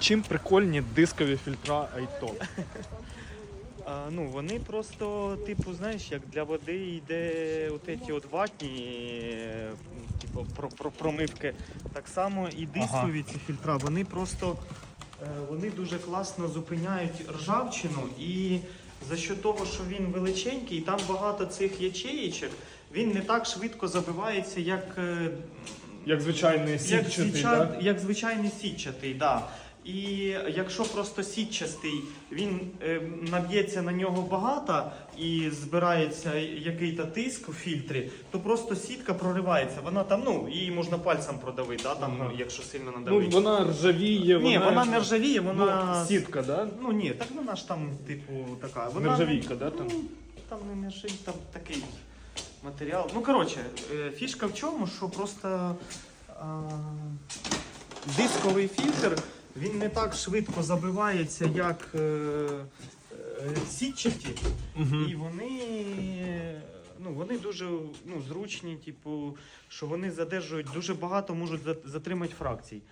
Чим прикольні дискові фільтра iTop? А, ну, вони просто, типу, знаєш, як для води йде от ці от ватні, е, типу, про, про, промивки. Так само і дискові ці фільтра, вони просто е, вони дуже класно зупиняють ржавчину і за що того, що він величенький, і там багато цих ячеїчок, він не так швидко забивається, як е, Як звичайний як, сітчатий, звичай- да? як звичайний сітчатий, да. І якщо просто сітчастий, він е, наб'ється на нього багато і збирається який-то тиск у фільтрі, то просто сітка проривається. Вона там, ну, її можна пальцем продавити, да, там, Ага. якщо сильно Ну, вона ржавіє, ні, вона не ржавіє, вона. Ну, сітка, да? Ну ні, так вона ж там, типу, така. Вона Нержавійка, да, там? Ну, там не нержавійка, там такий матеріал. Ну, коротше, е, фішка в чому, що просто а, дисковий фільтр він не так швидко забивається, як е, е, сітчаті. І вони, ну, вони дуже ну, зручні, типу, що вони задержують дуже багато, можуть за- затримати фракцій.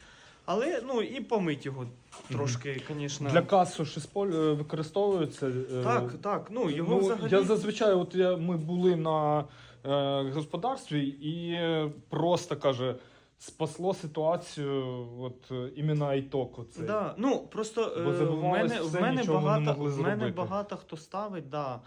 Але ну і помить його трошки, звісно. Для касу ж іспол- використовується. е, Так, так. Ну його ну, взагалі. Я зазвичай, от я, ми були на е, господарстві і е, просто каже, спасло ситуацію, от е, іменно Айтоку. Це. Да. Ну просто Бо е, в мене, мене, в мене багато в мене багато хто ставить, да.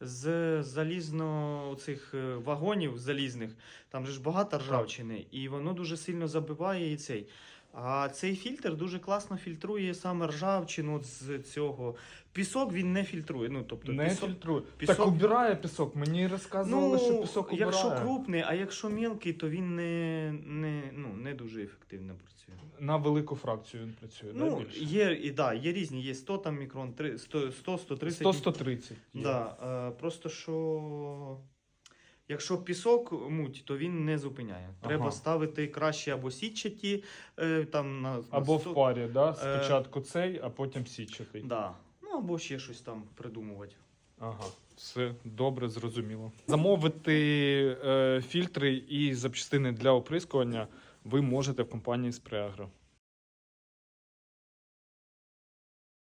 З залізно цих е, вагонів залізних, там же ж багато ржавчини, і воно дуже сильно забиває і цей. А цей фільтр дуже класно фільтрує саме ржавчину з цього. Пісок він не фільтрує. Ну, тобто, Не пісок, фільтрує. пісок- Так убирає пісок. Мені розказували, ну, що пісок убирає. якщо крупний, а якщо мілкий, то він не, не, ну, не дуже ефективно працює. На велику фракцію він працює. да, Ну, більше? є, і, да, є різні, є 100 там мікрон, три- 100, 100 130. 100-130. Да, е, просто що якщо пісок муть, то він не зупиняє. Треба Ага. ставити краще або сітчаті, е, там на, на Або сто- в парі, да? Е, спочатку цей, а потім січатий. Да. Ну або ще щось там придумувати. Ага, все добре, зрозуміло. Замовити е, фільтри і запчастини для оприскування ви можете в компанії Spreagro.